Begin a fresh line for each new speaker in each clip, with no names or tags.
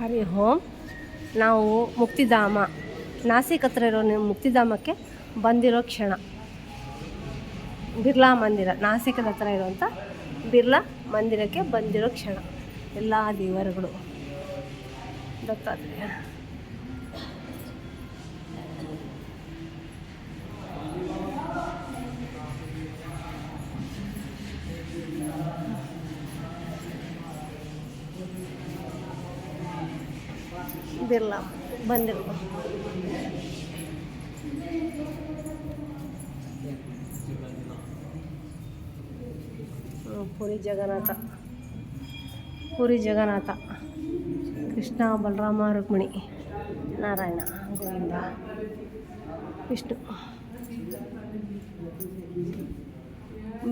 ಹರಿ ಓಂ. ನಾವು ಮುಕ್ತಿಧಾಮ. ನಾಸಿಕ್ ಹತ್ರ ಇರೋ ಮುಕ್ತಿಧಾಮಕ್ಕೆ ಬಂದಿರೋ ಕ್ಷಣ. ಬಿರ್ಲಾ ಮಂದಿರ, ನಾಸಿಕದ ಹತ್ರ ಇರುವಂಥ ಬಿರ್ಲಾ ಮಂದಿರಕ್ಕೆ ಬಂದಿರೋ ಕ್ಷಣ. ಎಲ್ಲ ದೇವರುಗಳು. ದತ್ತಾತ್ರೇಯ. ಬಿರ್ಲಾ ಬಂದಿರೋ ಹ್ಮ್, ಪುರಿ ಜಗನ್ನಾಥ. ಪುರಿ ಜಗನ್ನಾಥ. ಕೃಷ್ಣ ಬಲರಾಮ ರುಕ್ಮಿಣಿ ನಾರಾಯಣ ಗೋವಿಂದ. ಇಷ್ಟು.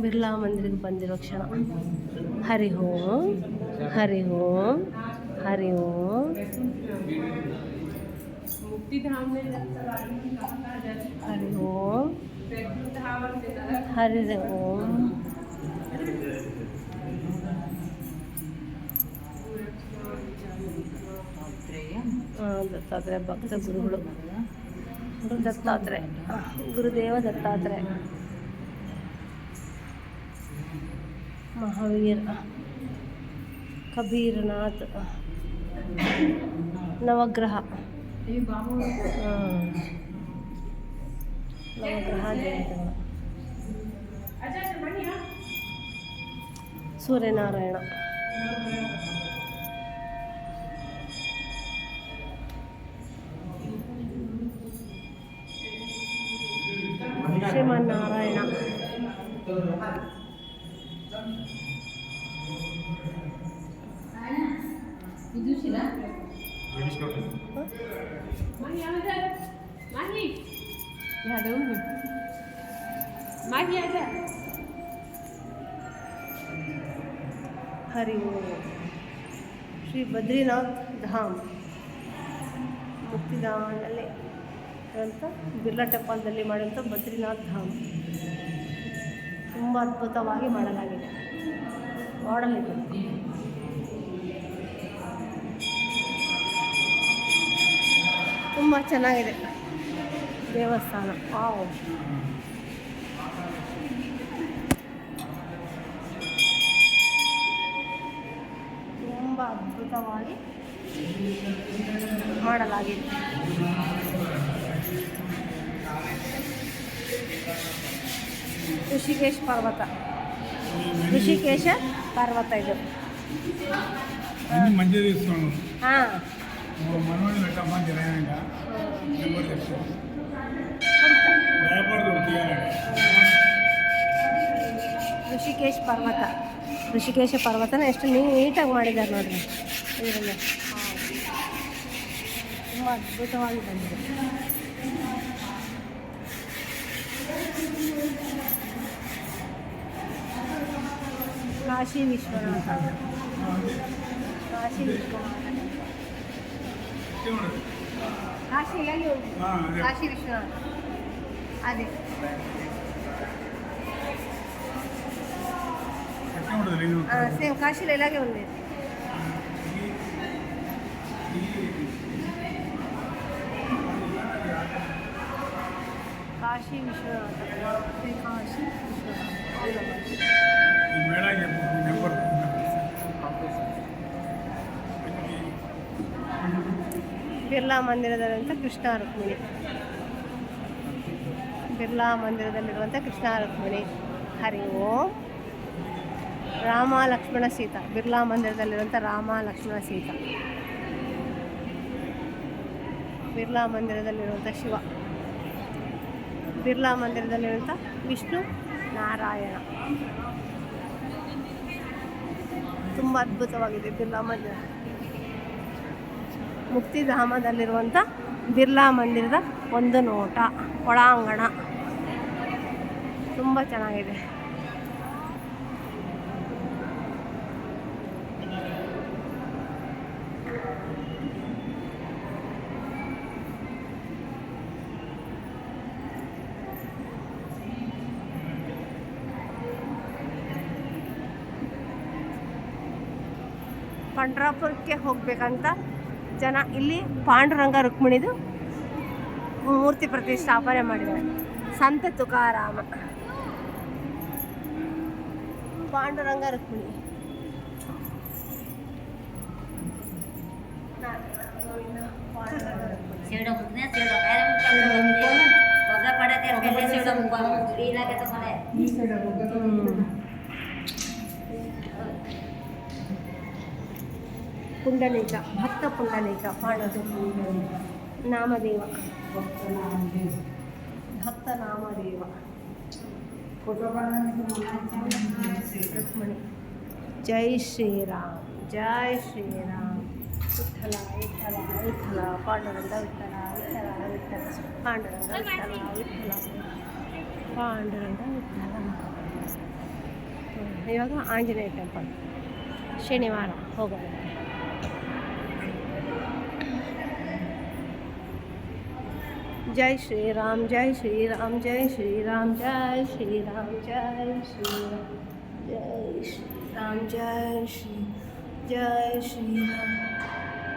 ಬಿರ್ಲಾ ಮಂದಿರಕ್ಕೆ ಬಂದಿರೋ ಕ್ಷಣ. ಹರಿ ಓಂ ಹರಿ ಓಂ. ಹರಿ ಓಂ. ಹರಿ ಓಂ. ಹರಿ ಓಂ. ಆ, ದತ್ತಾತ್ರೇಯ ಭಕ್ತ ಗುರುಗಳು. ದತ್ತಾತ್ರೇಯ. ಗುರುದೇವ ದತ್ತಾತ್ರೇಯ. ಮಹಾವೀರ ಕಬೀರನಾಥ್ ನವಗ್ರಹ. ನವಗ್ರಹ ದೇವತೆಗಳು ಸೂರ್ಯನಾರಾಯಣ. ಶ್ರೀಮನ್ನಾರಾಯಣ. ಹರಿ ओम ಶ್ರೀ ಬದ್ರಿನಾಥ್ ಧಾಮ್. ಮುಕ್ತಿಧಾಮದಲ್ಲಿ ಇರುವಂಥ ಬಿರ್ಲಾ ಟೆಂಪಲ್ದಲ್ಲಿ ಮಾಡುವಂಥ ಬದ್ರಿನಾಥ್ ಧಾಮ್. ತುಂಬ ಅದ್ಭುತವಾಗಿ ಮಾಡಲಾಗಿದೆ. ಮಾಡಲ್ ತುಂಬ ಚೆನ್ನಾಗಿದೆ. ದೇವಸ್ಥಾನ. ತುಂಬಾ ತುಂಬ ಅದ್ಭುತವಾಗಿ ಮಾಡಲಾಗಿದೆ. ಋಷಿಕೇಶ್ ಪರ್ವತ. ಋಷಿಕೇಶ ಪರ್ವತ ಇದು. ಹಾಂ.
మనవాళ్ళు పెట్టమ్మా జరగక నెంబర్ చెప్తాను భయపడదు తీయాలండి
ಋಷಿಕೇಶ್ ಪರ್ವತ ಋಷಿಕೇಶ ಪರ್ವತನ ಎಷ್ಟು ನೀಟಾಗಿ ಮಾಡಿದ್ದಾರೆ ನೋಡ್ರಿ ಇದರಲ್ಲಿ ತುಂಬ ಅದ್ಭುತವಾಗಿ ಬಂದಿದೆ ಕಾಶಿ ವಿಶ್ವನಾಥ ಕಾಶಿ ವಿಶ್ವನಾಥ కాశీ వెళ్ళి కాశీ
విశ్వనాథ్ అది
సేమ్ కాశీలో ఇలాగే ఉంది కాశీ విశ్వనాథ్ శ్రీ కాశీ విశ్వనాథ్ ಬಿರ್ಲಾ ಮಂದಿರದಲ್ಲಿರುವಂಥ ಕೃಷ್ಣ ರುಕ್ಮಿಣಿ. ಬಿರ್ಲಾ ಮಂದಿರದಲ್ಲಿರುವಂಥ ಕೃಷ್ಣ ರುಕ್ಮಿಣಿ. ಹರಿ ಓಂ. ರಾಮ ಲಕ್ಷ್ಮಣ ಸೀತಾ. ಬಿರ್ಲಾ ಮಂದಿರದಲ್ಲಿರುವಂಥ ರಾಮ ಲಕ್ಷ್ಮಣ ಸೀತಾ. ಬಿರ್ಲಾ ಮಂದಿರದಲ್ಲಿರುವಂಥ ಶಿವ. ಬಿರ್ಲಾ ಮಂದಿರದಲ್ಲಿರುವಂಥ ವಿಷ್ಣು ನಾರಾಯಣ. ತುಂಬ ಅದ್ಭುತವಾಗಿದೆ ಬಿರ್ಲಾ ಮಂದಿರ. ಮುಕ್ತಿಧಾಮದಲ್ಲಿರುವಂಥ ಬಿರ್ಲಾ ಮಂದಿರದ ಒಂದು ನೋಟ ಒಳಾಂಗಣ. ತುಂಬ ಚೆನ್ನಾಗಿದೆ. ಪಂಡ್ರಾಪುರಕ್ಕೆ ಹೋಗ್ಬೇಕಂತ ಜನ ಇಲ್ಲಿ ಪಾಂಡುರಂಗ ರುಕ್ಮಿಣಿದು ಮೂರ್ತಿ ಪ್ರತಿಷ್ಠಾಪನೆ ಮಾಡಿದ್ದಾರೆ. ಸಂತ ತುಕಾರಾಮ. ಪಾಂಡುರಂಗ ರುಕ್ಮಿಣಿ.
ಈ
ಪುಂಡಲೀಕ ಭಕ್ತ ಪುಂಡಲೀಕ ಪಾಂಡವ ನಾಮದೇವ ಭಕ್ತ ನಾಮದೇವ ರುಕ್ಮಿಣಿ ಜೈ ಶ್ರೀರಾಮ್ ಜೈ ಶ್ರೀರಾಮ್ ವಿಠಲ ವಿಠಲ ವಿಠಲ ಪಾಂಡುರಂಗ ವಿಠಲ ವಿಠಲ ವಿಠಲ ಪಾಂಡುರಂಗ ವಿಠಲ ವಿಠಲ ಪಾಂಡುರಂಗ ವಿಠಲ ಹ್ಮ್. ಇವಾಗ ಆಂಜನೇಯ ಟೆಂಪಲ್ ಶನಿವಾರ ಹೋಗೋಣ जय श्री राम जय श्री राम जय श्री राम जय श्री राम जय श्री राम जय श्री राम जय श्री जय श्री ರಾಮ್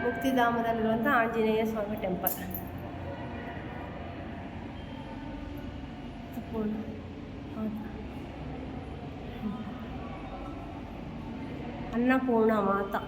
ಮುಕ್ತಿಧಾಮದಲ್ಲಿರುವಂಥ ಆಂಜನೇಯ ಸ್ವಾಮಿ ಟೆಂಪಲ್ ಪೂರ್ಣ ಅನ್ನಪೂರ್ಣ ಮಾತಾ